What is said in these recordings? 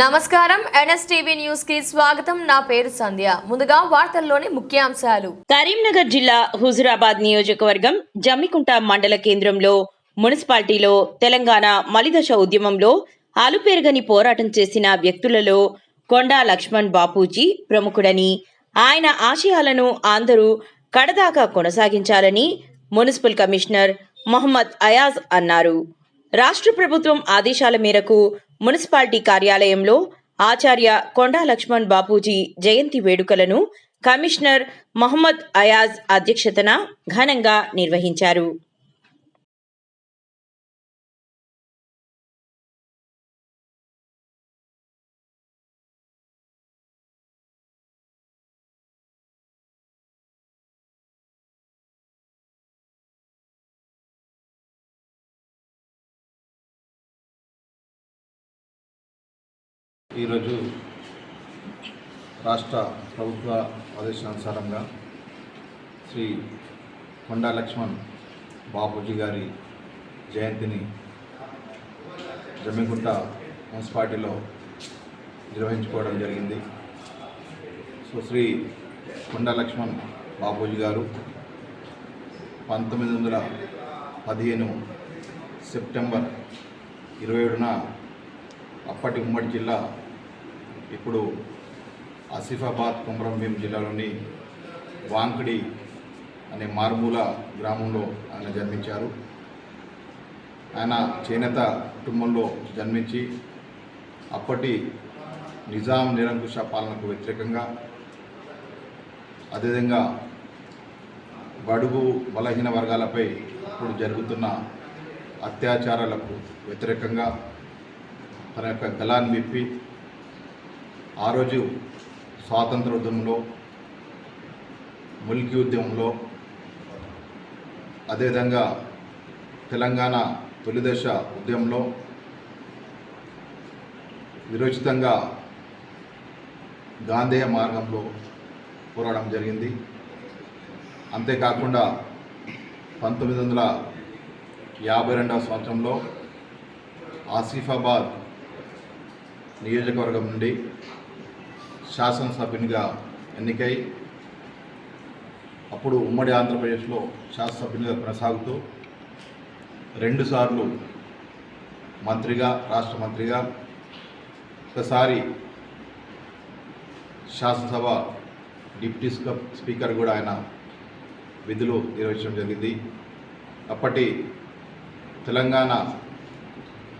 నమస్కారం. ఎన్ఎస్టీవీ న్యూస్కి స్వాగతం. నా పేరు సంధ్య. ముందుగా వార్తల్లోని ముఖ్యాంశాలు. కరీంనగర్ జిల్లా హుజురాబాద్ నియోజకవర్గం జమ్మికుంట మండల కేంద్రంలో మున్సిపాలిటీలో తెలంగాణ మలిదశ ఉద్యమంలో అలుపెరగని పోరాటం చేసిన వ్యక్తులలో కొండా లక్ష్మణ్ బాపూజీ ప్రముఖుడని ఆయన ఆశయాలను అందరూ కడదాకా కొనసాగించాలని మున్సిపల్ కమిషనర్ మొహమ్మద్ అయాజ్ అన్నారు. రాష్ట్ర ప్రభుత్వం ఆదేశాల మేరకు మున్సిపాలిటీ కార్యాలయంలో ఆచార్య కొండా లక్ష్మణ్ బాపూజీ జయంతి వేడుకలను కమిషనర్ మహమ్మద్ అయాజ్ అధ్యక్షతన ఘనంగా నిర్వహించారు. ఈరోజు రాష్ట్ర ప్రభుత్వ ఆదేశానుసారంగా శ్రీ కొండా లక్ష్మణ్ బాపూజీ గారి జయంతిని జమ్మిగుంట మున్సిపాలిటీలో నిర్వహించుకోవడం జరిగింది. సో శ్రీ కొండా లక్ష్మణ్ బాపూజీ గారు పంతొమ్మిది వందల పదిహేను సెప్టెంబర్ ఇరవై ఏడున అప్పటి ఉమ్మడి జిల్లా ఇప్పుడు ఆసిఫాబాద్ కుమరంభీం జిల్లాలోని వాంకడి అనే మారుమూల గ్రామంలో ఆయన జన్మించారు. ఆయన చేనేత కుటుంబంలో జన్మించి అప్పటి నిజాం నిరంకుశ పాలనకు వ్యతిరేకంగా అదేవిధంగా బడుగు బలహీన వర్గాలపై ఇప్పుడు జరుగుతున్న అత్యాచారాలకు వ్యతిరేకంగా తన యొక్క గలాన్ని విప్పి ఆ రోజు స్వాతంత్ర ఉద్యమంలో ముల్కీ ఉద్యమంలో అదేవిధంగా తెలంగాణ తొలిదశ ఉద్యమంలో విరోచితంగా గాంధేయ మార్గంలో పోరాడడం జరిగింది. అంతేకాకుండా పంతొమ్మిది వందల యాభై రెండవ సంవత్సరంలో ఆసిఫాబాద్ నియోజకవర్గం నుండి శాసనసభ్యునిగా ఎన్నికై అప్పుడు ఉమ్మడి ఆంధ్రప్రదేశ్లో శాసనసభ్యునిగా కొనసాగుతూ రెండుసార్లు మంత్రిగా రాష్ట్ర మంత్రిగా ఒకసారి శాసనసభ డిప్యూటీ స్క- స్పీకర్ కూడా ఆయన విధులు నిర్వహించడం జరిగింది. అప్పటి తెలంగాణ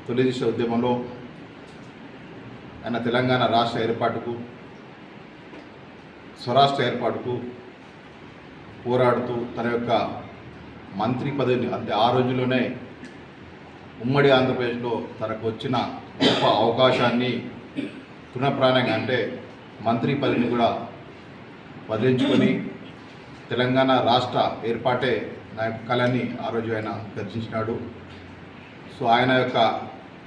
తొలి దిశ ఉద్యమంలో ఆయన తెలంగాణ రాష్ట్ర ఏర్పాటుకు స్వరాష్ట్ర ఏర్పాటుకు పోరాడుతూ తన యొక్క మంత్రి పదవిని అంటే ఆ రోజుల్లోనే ఉమ్మడి ఆంధ్రప్రదేశ్లో తనకు వచ్చిన గొప్ప అవకాశాన్ని తృణప్రాణంగా అంటే మంత్రి పదవిని కూడా వదిలించుకొని తెలంగాణ రాష్ట్ర ఏర్పాటే నా యొక్క కళని ఆ రోజు ఆయన దర్శించినాడు సో ఆయన యొక్క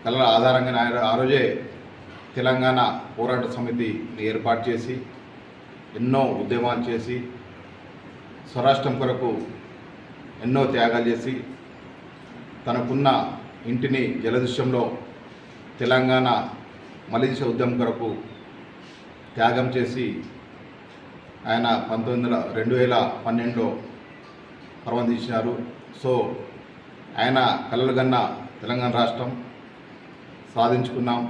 కళల ఆధారంగా ఆయన ఆ రోజే తెలంగాణ పోరాట సమితిని ఏర్పాటు చేసి ఎన్నో ఉద్యమాలు చేసి స్వరాష్ట్రం కొరకు ఎన్నో త్యాగాలు చేసి తనకున్న ఇంటిని జలదృశ్యంలో తెలంగాణ మలిదిశ ఉద్యమం కొరకు త్యాగం చేసి ఆయన పంతొమ్మిది వందల రెండు వేల పన్నెండులో ప్రబంధించినారు సో ఆయన కలలుగన్న తెలంగాణ రాష్ట్రం సాధించుకున్నాం.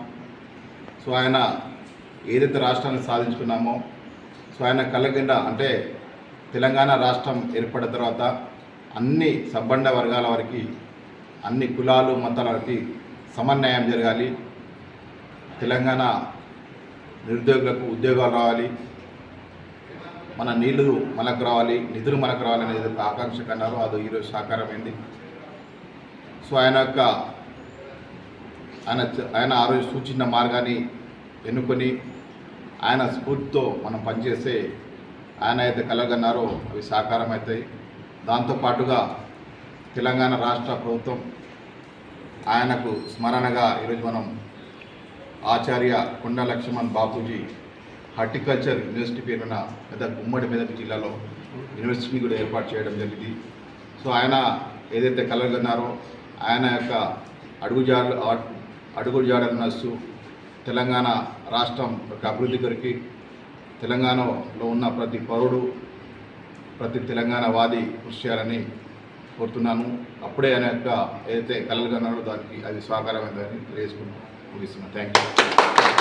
సో ఆయన ఏదైతే రాష్ట్రాన్ని సాధించుకున్నామో సో ఆయన కలగండ అంటే తెలంగాణ రాష్ట్రం ఏర్పడిన తర్వాత అన్ని సబ్బండ వర్గాల వారికి అన్ని కులాలు మతాల వారికి సమన్వయం జరగాలి. తెలంగాణ నిరుద్యోగులకు ఉద్యోగాలు రావాలి. మన నీళ్ళు మనకు రావాలి నిధులు మనకు రావాలి అనేది ఒక ఆకాంక్ష కన్నారు. అది ఈరోజు సాకారమైంది. సో ఆయన యొక్క ఆయన ఆయన ఆ రోజు సూచించిన మార్గాన్ని ఎన్నుకొని ఆయన స్ఫూర్తితో మనం పనిచేస్తే ఆయన అయితే కలగన్నారో అవి సాకారం అవుతాయి దాంతోపాటుగా తెలంగాణ రాష్ట్ర ప్రభుత్వం ఆయనకు స్మరణగా ఈరోజు మనం ఆచార్య కొండ లక్ష్మణ్ బాపూజీ హార్టికల్చర్ యూనివర్సిటీ పేరున మెదక్ ఉమ్మడి మెదక్ జిల్లాలో యూనివర్సిటీని కూడా ఏర్పాటు చేయడం జరిగింది. సో ఆయన ఏదైతే కలగన్నారో ఆయన యొక్క అడుగుజాడలు అడుగుజాడలు నడుస్తూ తెలంగాణ రాష్ట్రం యొక్క అభివృద్ధి కొరికి తెలంగాణలో ఉన్న ప్రతి పౌరుడు ప్రతి తెలంగాణ వాది కృషి చేయాలని కోరుతున్నాను. అప్పుడే ఆయన యొక్క ఏదైతే కలలు కన్నాడో దానికి అది స్వాకారమైందని తెలియజేసుకుంటూ ముగిస్తున్నాను థ్యాంక్ యూ.